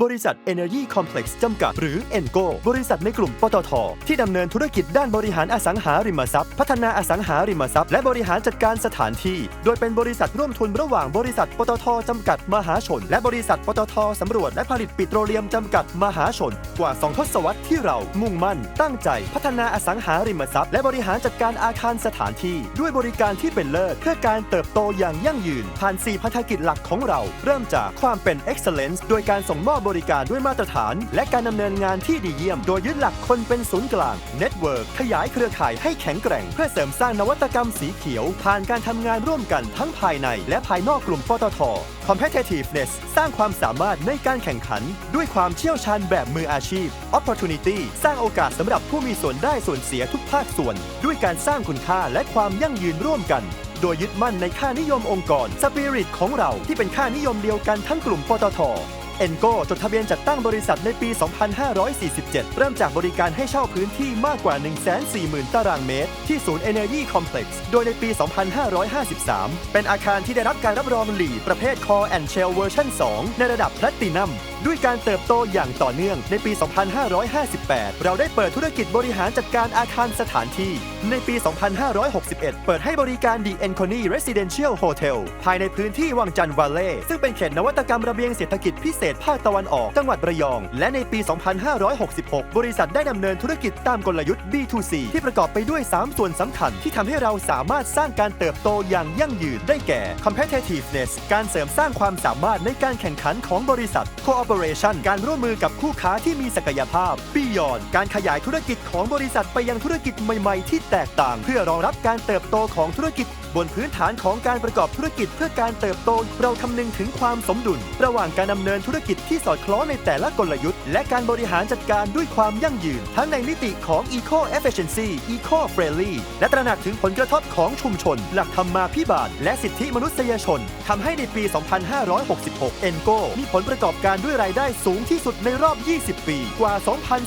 บริษัท Energy Complex จำกัด หรือ ENGO บริษัทในกลุ่มปตท ที่ดำเนินธุรกิจด้านบริหารอสังหาริมทรัพย์ พัฒนาอสังหาริมทรัพย์และบริหารจัดการสถานที่ โดยเป็นบริษัทร่วมทุนระหว่างบริษัทปตทจำกัดมหาชน และบริษัทปตทสำรวจและผลิตปิโตรเลียมจำกัดมหาชน กว่า 2 ทศวรรษที่เรามุ่งมั่น ตั้งใจ พัฒนาอสังหาริมทรัพย์ และบริหารจัดการอาคารสถานที่ ด้วยบริการที่เป็นเลิศเพื่อการเติบโตอย่างยั่งยืนผ่าน4พันธกิจหลักของเรา เริ่มจากความเป็น excellence โดยการส่งมอบบริการด้วยมาตรฐาน และการดำเนินงานที่ดีเยี่ยม โดยยึดหลักคนเป็นศูนย์กลาง Network ขยายเครือข่ายให้แข็งแกร่ง เพื่อเสริมสร้างนวัตกรรมสีเขียว ผ่านการทำงานร่วมกันทั้งภายใน และภายนอกกลุ่มปตท Competitiveness สร้างความสามารถในการแข่งขัน ด้วยความเชี่ยวชาญแบบมืออาชีพ Opportunity สร้างโอกาสสำหรับผู้มีส่วนได้ส่วนเสียทุกภาคส่วน ด้วยการสร้างคุณค่าและความยั่งยืนร่วมกันโดยยึดมั่นในค่านิยมองค์กร สปิริตของเราที่เป็นค่านิยมเดียวกันทั้งกลุ่มปตท เอ็นโกจดทะเบียนจัดตั้งบริษัทในปี 2547 เริ่มจากบริการให้เช่าพื้นที่มากกว่า 140,000 ตารางเมตร ที่ศูนย์ Energy Complex โดยในปี 2553 เป็นอาคารที่ได้รับการรับรองหลีประเภท Core and Shell Version 2 ในระดับแพลตินัม ด้วยการเติบโตอย่างต่อเนื่องในปี 2558 เราได้เปิดธุรกิจบริหารจัดการอาคารสถานที่ ในปี 2561 เปิดให้บริการ The Encony Residential Hotel ภายในพื้นที่วังจันทร์วาเล่ซึ่งเป็นเขตนวัตกรรมระเบียงเศรษฐกิจพิเศษภาคตะวันออกจังหวัดระยอง และในปี 2566 บริษัทได้ดำเนินธุรกิจตามกลยุทธ์ B2C ที่ประกอบไปด้วย 3 ส่วนสำคัญที่ทำให้เราสามารถสร้างการเติบโตอย่างยั่งยืนได้แก่ Competitiveness การเสริมสร้างความสามารถในการแข่งขันของบริษัท co Corporation การร่วมมือกับคู่ค้าที่มีศักยภาพ Beyond การขยายธุรกิจของบริษัทไปยังธุรกิจใหม่ๆ ที่แตกต่าง เพื่อรองรับการเติบโตของธุรกิจ บนพื้นฐานของการประกอบธุรกิจเพื่อการเติบโต เราคำนึงถึงความสมดุล ระหว่างการดำเนินธุรกิจที่สอดคล้องในแต่ละกลยุทธ์และการบริหารจัดการด้วยความยั่งยืน ทั้งในมิติของ Eco Efficiency Eco Friendly และตระหนักถึงผลกระทบของชุมชน หลักธรรมมาภิบาลและสิทธิมนุษยชนทำให้ในปี 2566 ENGO มีผลประกอบการด้วยรายได้สูงที่สุดในรอบ 20 ปี กว่า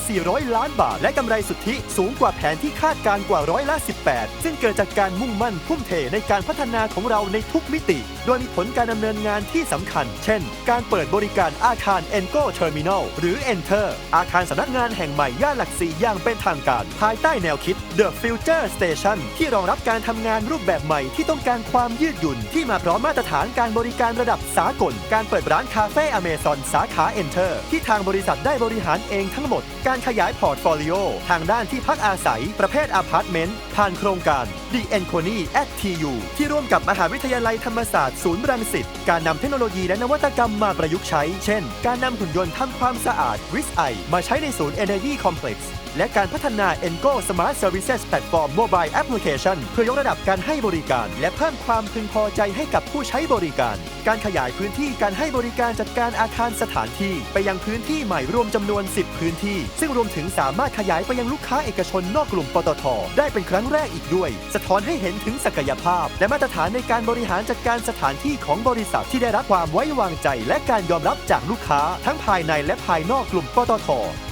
2,400 ล้านบาท และกำไรสุทธิสูงกว่าแผนที่คาดการณ์กว่าร้อยละ 18 ซึ่งเกิดจากการมุ่งมั่นทุ่มเทในการพัฒนาของเราในทุกมิติ โดยมีผลการดำเนินงานที่สำคัญ เช่น การเปิดบริการอาคาร ENGO Terminal หรือ Enter อาคารสำนักงานแห่งใหม่ย่านหลักสี่อย่างเป็นทางการ ภายใต้แนวคิด The Future Station ที่รองรับการทำงานรูปแบบใหม่ที่ต้องการความยืดหยุ่น ที่มาพร้อมมาตรฐานการบริการระดับสากล การเปิดร้านคาเฟ่อเมซอนสาขา Enter ที่ทางบริษัทได้บริหารเองทั้งหมด การขยายพอร์ตโฟลิโอทางด้านที่พักอาศัย ประเภทอพาร์ตเมนต์ผ่านโครงการ The Encony at TU ที่ร่วมกับมหาวิทยาลัยธรรมศาสตร์ศูนย์รังสิตการนำเทคโนโลยีและนวัตกรรมมาประยุกต์ใช้ เช่น การนำหุ่นยนต์ทำความสะอาด r i s i มาใช้ในศูนย์ Energy Complex และการพัฒนา Engo Smart Services Platform Mobile Application เพื่อยกระดับการให้บริการ และเพิ่มความพึงพอใจให้กับผู้ใช้บริการ การขยายพื้นที่การให้บริการจัดการอาคารสถานที่ ไปยังพื้นที่ใหม่รวมจำนวน 10 พื้นที่ ซึ่งรวมถึงสามารถขยายไปยังลูกค้าเอกชนนอกกลุ่มปตท ได้เป็นครั้งแรกอีกด้วย สะท้อนให้เห็นถึงศักยภาพ และมาตรฐานในการบริหารจัดการสถานที่ของบริษัทที่ได้รับความไว้วางใจ และการยอมรับจากลูกค้า ทั้งภายในและภายนอกกลุ่มปตท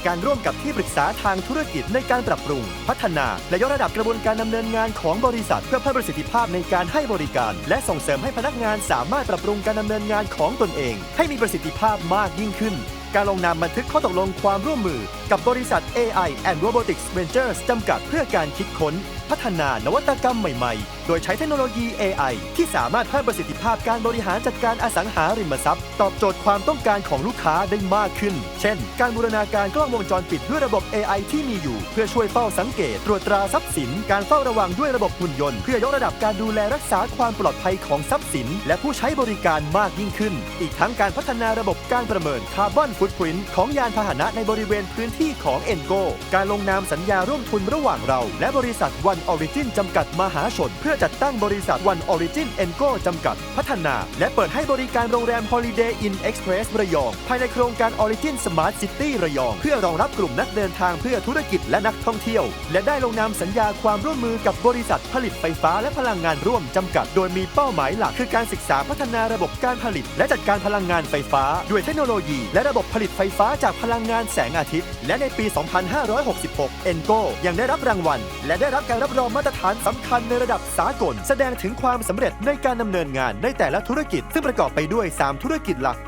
การร่วมกับที่ปรึกษาทางธุรกิจในการปรับปรุง พัฒนา และยกระดับกระบวนการดำเนินงานของบริษัท เพื่อเพิ่มประสิทธิภาพในการให้บริการ และส่งเสริมให้พนักงานสามารถปรับปรุงการดำเนินงานของตนเอง ให้มีประสิทธิภาพมากยิ่งขึ้น การลงนามบันทึกข้อตกลงความร่วมมือกับบริษัท AI and Robotics Ventures จำกัดเพื่อการคิดค้น พัฒนานวัตกรรมใหม่ๆ โดยใช้เทคโนโลยี AI ที่สามารถเพิ่มประสิทธิภาพการบริหารจัดการอสังหาริมทรัพย์ ตอบโจทย์ความต้องการของลูกค้าได้มากขึ้น เช่น การบูรณาการกล้องวงจรปิดด้วยระบบ AI ที่มีอยู่ เพื่อช่วยเฝ้าสังเกต ตรวจตราทรัพย์สิน การเฝ้าระวังด้วยระบบหุ่นยนต์ เพื่อยกระดับการดูแลรักษาความปลอดภัยของทรัพย์สิน และผู้ใช้บริการมากยิ่งขึ้น อีกทั้งการพัฒนาระบบการประเมินคาร์บอนฟุตพรินของยานพาหนะในบริเวณพื้นที่ของ e n g o การลงนามสัญญาร่วมทุนระหว่างเรา และบริษัท One Origin จำกัดมหาชน เพื่อจัดตั้งบริษัท One Origin e n g o จำกัด พัฒนา และเปิดให้บริการโรงแรม Holiday Inn Express ระยอง ภายในโครงการ Origin Smart City ระยอง เพื่อรองรับกลุ่มนักเดินทางเพื่อธุรกิจและนักท่องเที่ยว และได้ลงนามสัญญาความร่วมมือกับบริษัทผลิตไฟฟ้าและพลังงานร่วมจำกัด โดยมีเป้าหมายหลักคือการศึกษาพัฒนาระบบการผลิต และจัดการพลังงานไฟฟ้า ด้วยเทคโนโลยี และระบบผลิตไฟฟ้าจากพลังงานแสงอาทิตย์และในปี 2566 ENGO ยังได้รับรางวัล และได้รับการรับรองมาตรฐานสำคัญในระดับสากล แสดงถึงความสำเร็จในการดำเนินงานในแต่ละธุรกิจ ซึ่งประกอบไปด้วย 3 ธุรกิจหลัก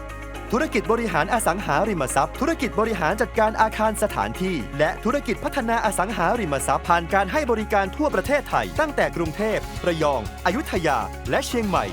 ธุรกิจบริหารอสังหาริมทรัพย์ ธุรกิจบริหารจัดการอาคารสถานที่ และธุรกิจพัฒนาอสังหาริมทรัพย์ผ่านการให้บริการทั่วประเทศไทย ตั้งแต่กรุงเทพ ระยอง อยุธยา และเชียงใหม่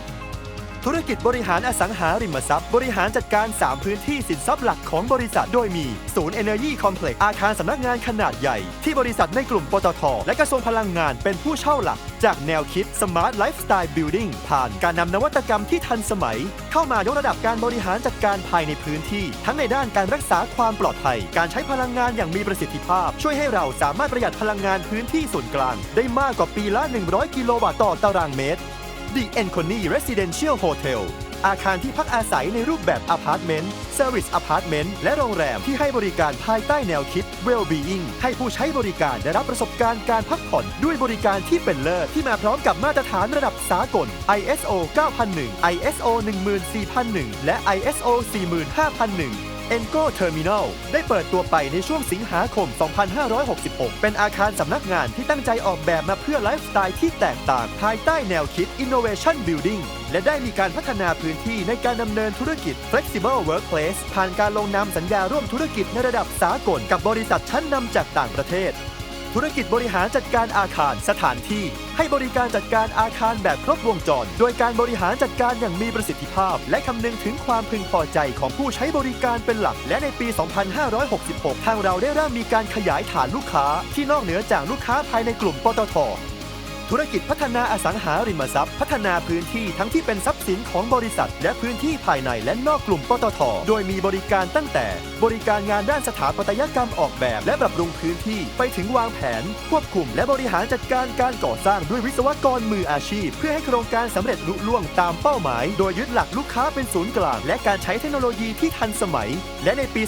ธุรกิจบริหารอสังหาริมทรัพย์ บริหารจัดการ 3 พื้นที่สินทรัพย์หลักของบริษัท โดยมี ศูนย์ Energy Complex อาคารสำนักงานขนาดใหญ่ ที่บริษัทในกลุ่มปตท และกระทรวงพลังงานเป็นผู้เช่าหลัก จากแนวคิด Smart Lifestyle Building ผ่านการนำนวัตกรรมที่ทันสมัย เข้ามายกระดับการบริหารจัดการภายในพื้นที่ ทั้งในด้านการรักษาความปลอดภัย การใช้พลังงานอย่างมีประสิทธิภาพ ช่วยให้เราสามารถประหยัดพลังงานพื้นที่ส่วนกลาง ได้มากกว่าปีละ 100 กิโลวัตต์ต่อตารางเมตร The e n c o n y Residential Hotel อาคารที่พักอาศัยในรูปแบบอพาร์ตเมนต์เซอร์วิสอพาร์ตเมนต์และโรงแรมที่ให้บริการภายใต้แนวคิด Well-being ให้ผู้ใช้บริการได้รับประสบการณ์การพักผ่อนด้วยบริการที่เป็นเลิศที่มาพร้อมกับมาตรฐานระดับสากล ISO 9001 ISO 14001 และ ISO 45001 e n g o Terminal ได้เปิดตัวไปในช่วงสิงหาคม 2566 เป็นอาคารสำนักงานที่ตั้งใจออกแบบมาเพื่อไลฟ์สไตล์ที่แตกต่าง ภายใต้แนวคิด Innovation Building และได้มีการพัฒนาพื้นที่ในการดำเนินธุรกิจ Flexible Workplace ผ่านการลงนามสัญญาร่วมธุรกิจในระดับสากลกับบริษัทชั้นนำจากต่างประเทศ ธุรกิจบริหารจัดการอาคารสถานที่ ให้บริการจัดการอาคารแบบครบวงจร โดยการบริหารจัดการอย่างมีประสิทธิภาพ และคำนึงถึงความพึงพอใจของผู้ใช้บริการเป็นหลัก และในปี 2566 ทางเราได้เริ่มมีการขยายฐานลูกค้า ที่นอกเหนือจากลูกค้าภายในกลุ่มปตทธุรกิจพัฒนาอสังหาริมทรัพย์ พัฒนาพื้นที่ทั้งที่เป็นทรัพ ย์สินของบริษัท และพื้นที่ภายในและนอกกลุ่มปตท โดยมีบริการตั้งแต่ บริการงานด้านสถาปัตยกรรมออกแบบ และปรับปรุงพื้นที่ไปถึงวางแผน ควบคุม และบริหารจัดการการก่อสร้างด้วยวิศวกรมืออาชีพ เพื่อให้โครงการสำเร็จลุล่วงตามเป้าหมาย โดยยึดหลักลูกค้าเป็นศูนย์กลาง และการใช้เทคโนโลยีที่ทันสมัย และในปี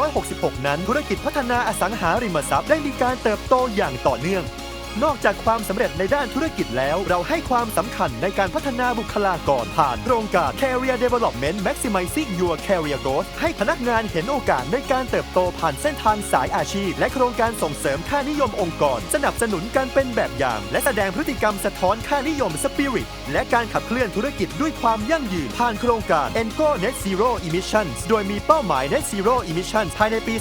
2566 นั้น ธุรกิจพัฒนาอสังหาริมทรัพย์ได้มีการเติบโตอย่างต่อเนื่อง นอกจากความสำเร็จในด้านธุรกิจแล้ว เราให้ความสำคัญในการพัฒนาบุคลากรผ่านโครงการ Career Development Maximizing Your Career Growth ให้พนักงานเห็นโอกาสในการเติบโตผ่านเส้นทางสายอาชีพ และโครงการส่งเสริมค่านิยมองค์กร สนับสนุนการเป็นแบบอย่าง และแสดงพฤติกรรมสะท้อนค่านิยมสปิริตและการขับเคลื่อนธุรกิจด้วยความยั่งยืน ผ่านโครงการ Engo Net Zero Emissions โดยมีเป้าหมาย Net Zero Emissions ภายในปี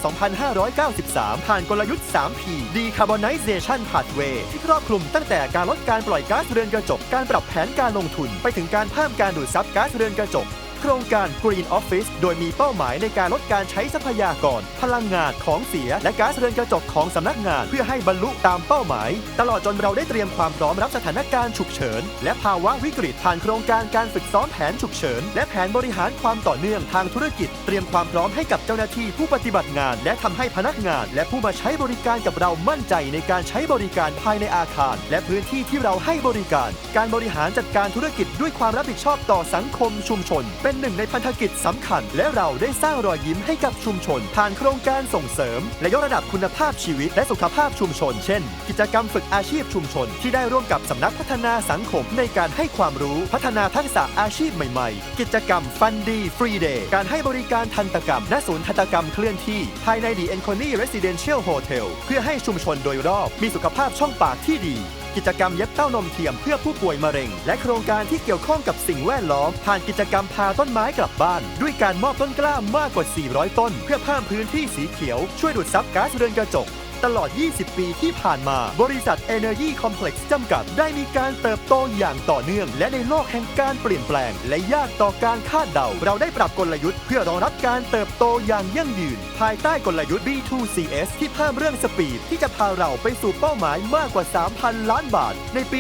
2593 ผ่านกลยุทธ์ 3P Decarbonization Pathway ที่ครอบคลุมตั้งแต่การลดการปล่อยก๊าซเรือนกระจก การปรับแผนการลงทุน ไปถึงการเพิ่มการดูดซับก๊าซเรือนกระจก ครงการ Green Office โดยมีเป้าหมายในการลดการใช้ทรัพยากร พลังงานของเสีย และก๊าซเรือนกระจกของสำนักงาน เพื่อให้บรรลุตามเป้าหมาย ตลอดจนเราได้เตรียมความพร้อมรับสถานการณ์ฉุกเฉิน และภาวะวิกฤตผ่านโครงการการฝึกซ้อมแผนฉุกเฉิน และแผนบริหารความต่อเนื่องทางธุรกิจ เตรียมความพร้อมให้กับเจ้าหน้าที่ผู้ปฏิบัติงาน และทำให้พนักงาน และผู้มาใช้บริการกับเรามั่นใจในการใช้บริการภายในอาคาร และพื้นที่ที่เราให้บริการ การบริหารจัดการธุรกิจด้วยความรับผิดชอบต่อสังคมชุมชน เป็นหนึ่งในพันธกิจสำคัญ และเราได้สร้างรอยยิ้มให้กับชุมชน ผ่านโครงการส่งเสริม และยกระดับคุณภาพชีวิต และสุขภาพชุมชน เช่น กิจกรรมฝึกอาชีพชุมชน ที่ได้ร่วมกับสำนักพัฒนาสังคมในการให้ความรู้พัฒนาทักษะอาชีพใหม่ๆ กิจกรรมฟันดีฟรีเดย์การให้บริการทันตกรรมณศูนย์ทันตกรรมเคลื่อนที่ ภายในดีเอ็นคอนี่เรสซิเดนเชียลโฮเทลเพื่อให้ชุมชนโดยรอบมีสุขภาพช่องปากที่ดี กิจกรรมเย็บเต้านมเทียมเพื่อผู้ป่วยมะเร็ง และโครงการที่เกี่ยวข้องกับสิ่งแวดล้อม ผ่านกิจกรรมพาต้นไม้กลับบ้าน ด้วยการมอบต้นกล้ามากกว่า 400 ต้น เพื่อเพิ่มพื้นที่สีเขียวช่วยดูดซับก๊าซเรือนกระจก ตลอด 20 ปีที่ผ่านมา บริษัท Energy Complex จำกัด ได้มีการเติบโตอย่างต่อเนื่อง และในโลกแห่งการเปลี่ยนแปลง และยากต่อการคาดเดา เราได้ปรับกลยุทธ์เพื่อรองรับการเติบโตอย่างยั่งยืน ภายใต้กลยุทธ์ B2CS ที่เพิ่มเรื่องสปีดที่จะพาเราไปสู่เป้าหมายมากกว่า 3,000 ล้านบาท ในปี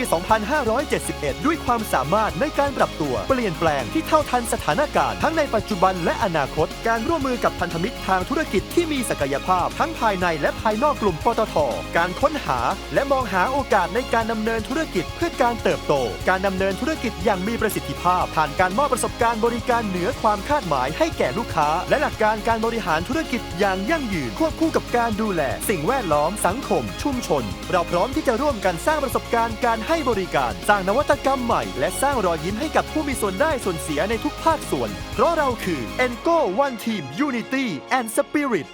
2571 ด้วยความสามารถในการปรับตัวเปลี่ยนแปลงที่เท่าทันสถานการณ์ทั้งในปัจจุบันและอนาคต การร่วมมือกับพันธมิตรทางธุรกิจที่มีศักยภาพทั้งภายในและภายนอกกลุ่มปตท การค้นหา และมองหาโอกาสในการดำเนินธุรกิจเพื่อการเติบโต การดำเนินธุรกิจอย่างมีประสิทธิภาพ ผ่านการมอบประสบการณ์บริการเหนือความคาดหมายให้แก่ลูกค้า และหลักการการบริหารธุรกิจอย่างยั่งยืนควบคู่กับการดูแล สิ่งแวดล้อมสังคม ชุมชน เราพร้อมที่จะร่วมกันสร้างประสบการณ์การให้บริการ สร้างนวัตกรรมใหม่ และสร้างรอยยิ้มให้กับผู้มีส่วนได้ส่วนเสียในทุกภาคส่วน เพราะเราคือ Engo One Team Unity and Spirit